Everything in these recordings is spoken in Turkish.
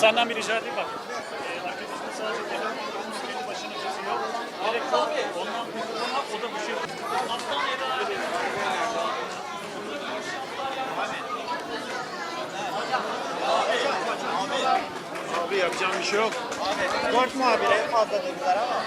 Senden bir rica edeyim bak. Ee, arkadaşın sadece telefon senin başını kesiyor. Direkt o, ondan o da bu şey. Eda Abi yapacağım bir şey yok. Korkma abi en fazla dediler ama.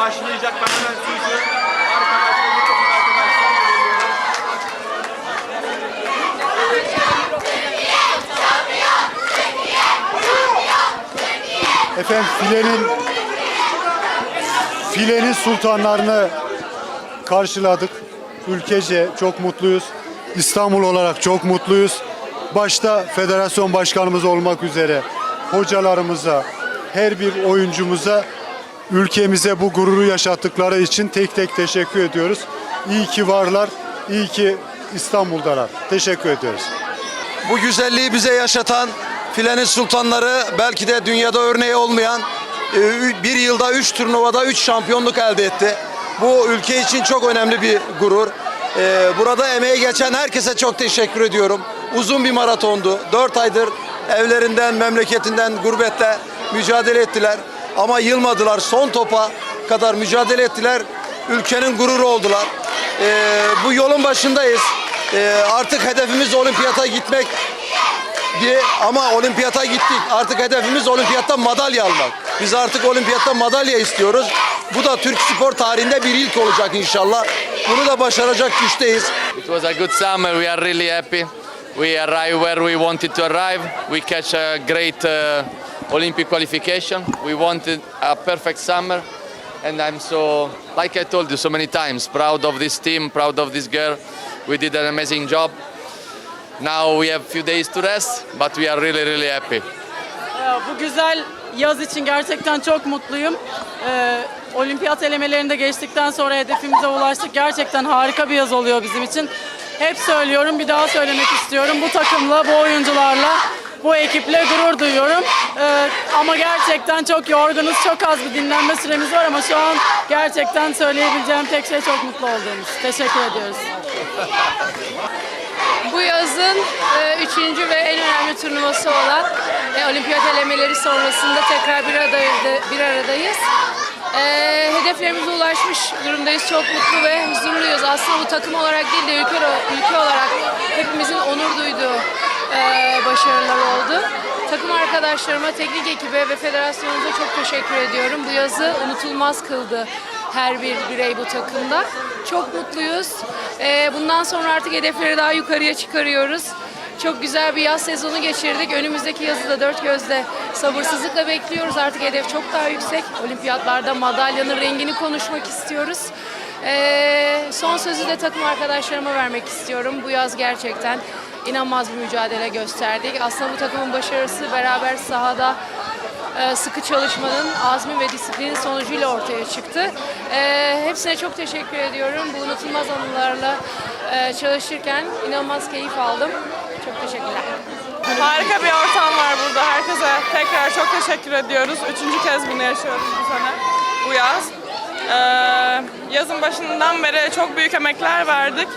Başlayacak. Ben hemen sözü arkadaşlar, mikrofon arkadaşlarıma veriyorum. Efendim filenin filenin sultanlarını karşıladık. Ülkece çok mutluyuz. İstanbul olarak çok mutluyuz. Başta federasyon başkanımız olmak üzere hocalarımıza, her bir oyuncumuza ülkemize bu gururu yaşattıkları için tek tek teşekkür ediyoruz. İyi ki varlar, iyi ki İstanbul'dalar. Teşekkür ediyoruz. Bu güzelliği bize yaşatan filenin sultanları belki de dünyada örneği olmayan e, bir yılda 3 turnuvada 3 şampiyonluk elde etti. Bu ülke için çok önemli bir gurur. E, Burada emeği geçen herkese çok teşekkür ediyorum. Uzun bir maratondu. 4 aydır evlerinden, memleketinden, gurbetle mücadele ettiler. Ama yılmadılar. Son topa kadar mücadele ettiler. Ülkenin gururu oldular. E, Bu yolun başındayız. E, Artık hedefimiz olimpiyata gitmek diye ama olimpiyata gittik. Artık hedefimiz olimpiyatta madalya almak. Biz artık olimpiyatta madalya istiyoruz. Bu da Türk spor tarihinde bir ilk olacak inşallah. Bunu da başaracak güçteyiz. It was a good summer. We are really happy. We arrived where we wanted to arrive. We catch a great uh, Olympic qualification. We wanted a perfect summer. And I'm so, like I told you so many times, proud of this team, proud of this girl. We did an amazing job. Now we have few days to rest, but we are really, really happy. Ee, Bu güzel yaz için gerçekten çok mutluyum. Ee, olimpiyat elemelerinde geçtikten sonra hedefimize ulaştık. Gerçekten harika bir yaz oluyor bizim için. Hep söylüyorum, bir daha söylemek istiyorum. Bu takımla, bu oyuncularla, bu ekiple gurur duyuyorum. Ee, ama gerçekten çok yorgunuz, çok az bir dinlenme süremiz var ama şu an gerçekten söyleyebileceğim tek şey çok mutlu olduğumuz. Teşekkür ediyoruz. Bu yazın e, üçüncü ve en önemli turnuvası olan e, olimpiyat elemeleri sonrasında tekrar bir, aradayız, bir aradayız. E, hedeflerimize ulaşmış durumdayız. Çok mutlu ve huzurluyuz. Aslında bu takım olarak değil de ülke, ülke olarak hepimizin onur duyduğu başarılar oldu. Takım arkadaşlarıma, teknik ekibe ve federasyonumuza çok teşekkür ediyorum. Bu yazı unutulmaz kıldı her bir birey bu takımda. Çok mutluyuz. Ee, bundan sonra artık hedefleri daha yukarıya çıkarıyoruz. Çok güzel bir yaz sezonu geçirdik. Önümüzdeki yazı da dört gözle sabırsızlıkla bekliyoruz. Artık hedef çok daha yüksek. Olimpiyatlarda madalyanın rengini konuşmak istiyoruz. Ee, son sözü de takım arkadaşlarıma vermek istiyorum. Bu yaz gerçekten inanılmaz bir mücadele gösterdik. Aslında bu takımın başarısı beraber sahada e, sıkı çalışmanın, azmi ve disiplinin sonucuyla ortaya çıktı. E, hepsine çok teşekkür ediyorum. Bu unutulmaz anılarla e, çalışırken inanılmaz keyif aldım. Çok teşekkürler. Harika bir ortam var burada. Herkese tekrar çok teşekkür ediyoruz. Üçüncü kez bunu yaşıyoruz bu sene, bu yaz. Ee, yazın başından beri çok büyük emekler verdik.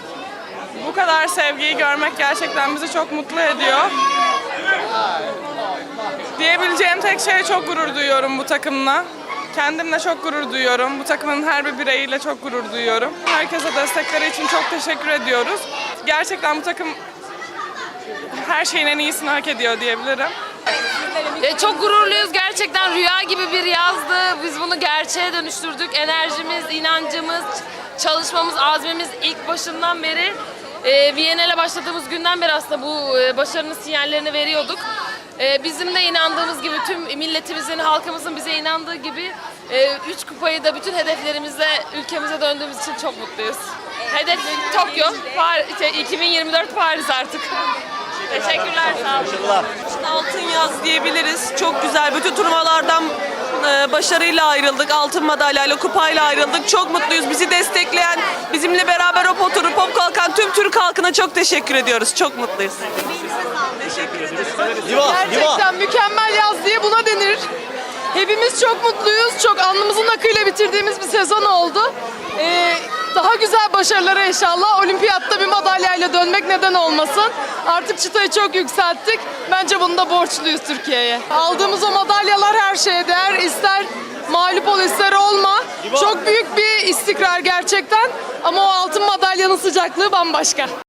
Bu kadar sevgiyi görmek gerçekten bizi çok mutlu ediyor. Diyebileceğim tek şey çok gurur duyuyorum bu takımla. Kendimle çok gurur duyuyorum. Bu takımın her bir bireyiyle çok gurur duyuyorum. Herkese destekleri için çok teşekkür ediyoruz. Gerçekten bu takım her şeyin en iyisini hak ediyor diyebilirim. E, çok gururluyuz. Gerçekten rüya gibi bir yazdı. Biz bunu gerçeğe dönüştürdük. Enerjimiz, inancımız, çalışmamız, azmimiz ilk başından beri e, Viyana'yla başladığımız günden beri aslında bu e, başarının sinyallerini veriyorduk. E, bizim de inandığımız gibi tüm milletimizin, halkımızın bize inandığı gibi e, üç kupayı da bütün hedeflerimizle ülkemize döndüğümüz için çok mutluyuz. Hedef Tokyo, Par- şey, 2024 Paris artık. Teşekkürler, sağ olun. Altın yaz diyebiliriz. Çok güzel. Bütün turnuvalardan başarıyla ayrıldık. Altın madalyayla, kupayla ayrıldık. Çok mutluyuz. Bizi destekleyen, bizimle beraber hop oturup hop kalkan tüm Türk halkına çok teşekkür ediyoruz. Çok mutluyuz. Teşekkür ederiz. Gerçekten mükemmel yaz diye buna denir. Hepimiz çok mutluyuz. Çok alnımızın akıyla bitirdiğimiz bir sezon oldu. Ee, daha güzel başarılara inşallah. Olimpiyatta bir madalyayla dönmek neden olmasın. Artık çıtayı çok yükselttik. Bence bunu da borçluyuz Türkiye'ye. Aldığımız o madalyalar her şeye değer. İster mağlup ol ister olma. Çok büyük bir istikrar gerçekten. Ama o altın madalyanın sıcaklığı bambaşka.